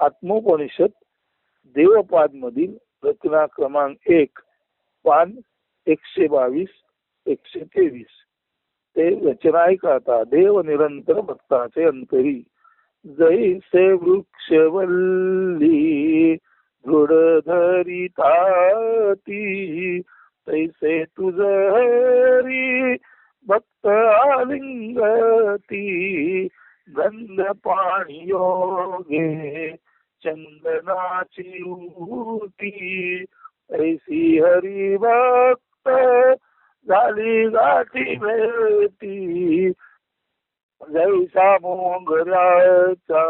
आत्मोपनिषद देवपाद मधील रचना क्रमांक एक पान एकशे बावीस एकशे तेवीस ते रचना ऐकाता देव निरंतर भक्ताचे अंतरी. जैसे वृक्षवल्ली दृढ धरिताती. तैसे तुझ हरी भक्त आलिंगती. गंध पाणी योगे चंदनाची ऊती. ऐसी हरी भक्त झाली गाठी मिळती जैसा मोगराचा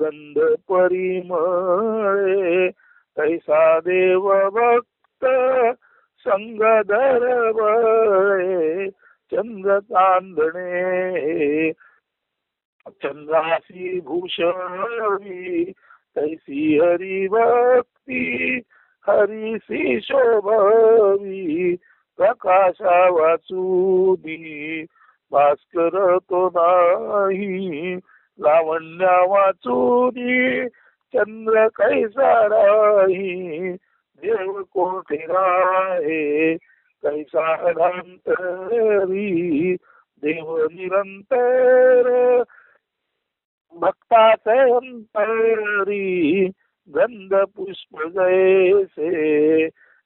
गंध परिमळे तैसा देव भक्त संग दरवळे. चंद्र चांदणे चंद्राशी भूषणी तैसी हरी भक्ती हरीसी शोभवी प्रकाशा वाचूनी भास्कर तो नाही लावण्या वाचूनी चंद्र कैसा राही देव कोठे राहे कैसा अंतरी देव निरंतर भक्ताचे अंतरी गंध पुष्प जैसे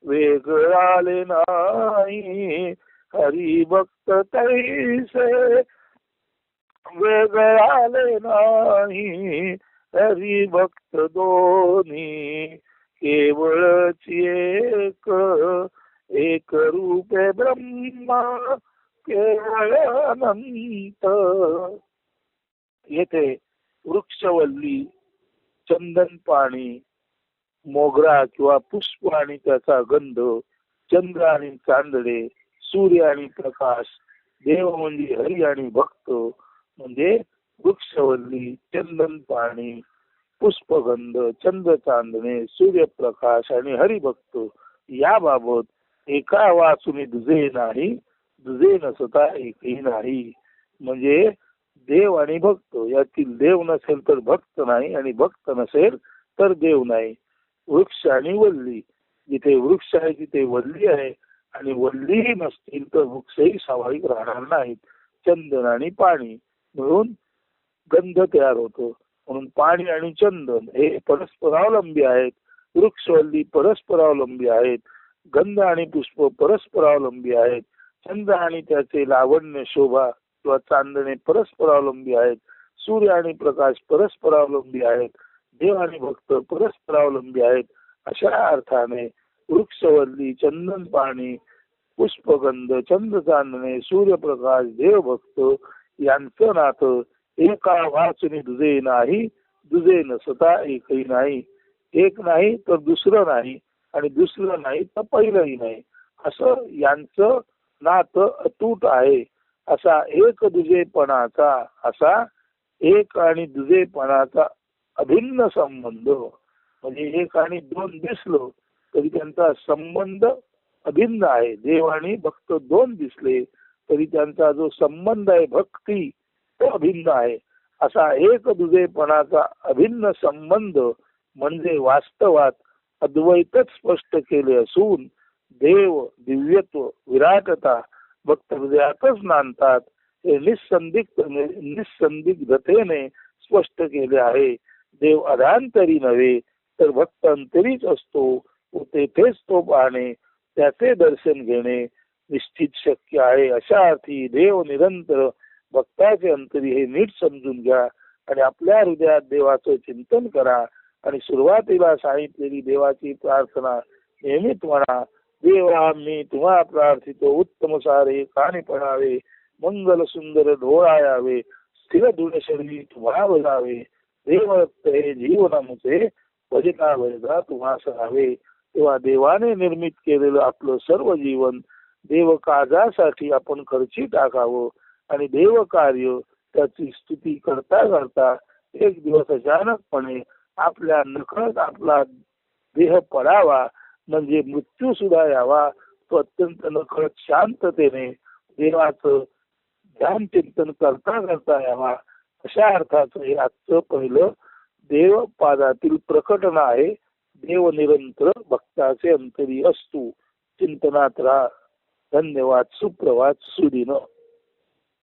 वेगळाले नाही हरी भक्त तैसे वेगळाले नाही हरी भक्त दोन्ही केवळची एक एक रूपे ब्रह्मा केवळ अनंत. येते. वृक्षवल्ली चंदन पाणी मोगरा किंवा पुष्प आणि त्याचा गंध चंद्र आणि चांदणे सूर्य आणि प्रकाश देव म्हणजे हरी आणि भक्त म्हणजे वृक्षवल्ली चंदन पाणी पुष्पगंध चंद्र चांदणे सूर्यप्रकाश आणि हरिभक्त. याबाबत एका वाचून दुजे नाही दुजे नसता एकही नाही. म्हणजे देव आणि भक्त यातील देव नसेल तर भक्त नाही आणि भक्त नसेल तर देव नाही. वृक्ष आणि वल्ली जिथे वृक्ष आहे तिथे वल्ली आहे आणि वल्लीही नसतील तर वृक्षही स्वाभाविक राहणार नाहीत. चंदन आणि पाणी मिळून गंध तयार होतो. म्हणून पाणी आणि चंदन हे परस्परावलंबी आहेत. वृक्षवल्ली परस्परावलंबी आहेत. गंध आणि पुष्प परस्परावलंबी आहेत. चंद्र आणि त्याचे लावण्य शोभा किंवा चांदणे परस्परावलंबी आहेत सूर्य आणि प्रकाश परस्परावलंबी आहेत देव आणि भक्त परस्परावलंबी आहेत अशा अर्थाने वृक्षवल्ली चंदन पाणी पुष्पगंध चंद चांदणे सूर्यप्रकाश देवभक्त यांचं नातं एका वाचने दुजे नाही दुजे नसता एकही नाही. एक नाही तर दुसरं नाही आणि दुसरं नाही तर पहिलंही नाही. असं यांचं नातं अतूट आहे. असा एक दुजेपणाचा असा एक आणि दुजेपणाचा अभिन्न संबंध म्हणजे एक आणि दोन दिसलो तरी त्यांचा संबंध अभिन्न आहे. देव आणि भक्त दोन दिसले तरी त्यांचा जो संबंध आहे भक्ती तो अभिन्न आहे. असा एक दुजेपणाचा अभिन्न संबंध म्हणजे वास्तवात अद्वैतच स्पष्ट केले असून देव दिव्यत्व विराटता भक्त हृदयातच नांदतात. हे निसंदिग्ध निसंदिग्धतेने स्पष्ट केले आहे. देव अधांतरी नव्हे तर भक्त अंतरीच असतो. व तेथेच तो पाहणे त्याचे दर्शन घेणे निश्चित शक्य आहे. अशा अर्थी देव निरंतर भक्ताचे अंतरी हे नीट समजून घ्या आणि आपल्या हृदयात देवाचं चिंतन करा आणि सुरुवातीला सांगितलेली देवाची प्रार्थना नेहमीच म्हणा. देवा मी तुम्हा प्रार्थितो उत्तम सारे काने पडावे मंगल सुंदर डोळा यावे स्थिर शरीर तुम्हाला बजावे देव हे जीवनामुचे भजता भजता तुम्हा सरावे. तेव्हा देवाने निर्मित केलेलं आपलं सर्व जीवन देव काजासाठी आपण खर्ची टाकावं आणि देव कार्य त्याची स्तुती करता करता एक दिवस अचानकपणे आपल्या नकळत आपला देह पडावा म्हणजे मृत्यू सुद्धा यावा तो अत्यंत नकळत शांततेने देवाचं ध्यान चिंतन करता करता यावा अशा अर्थाचं हे आजचं पहिलं देवपादातील प्रकटन आहे. देव निरंतर भक्ताचे अंतरी असतो. चिंतनात राहा. धन्यवाद. सुप्रभात. सुदिन.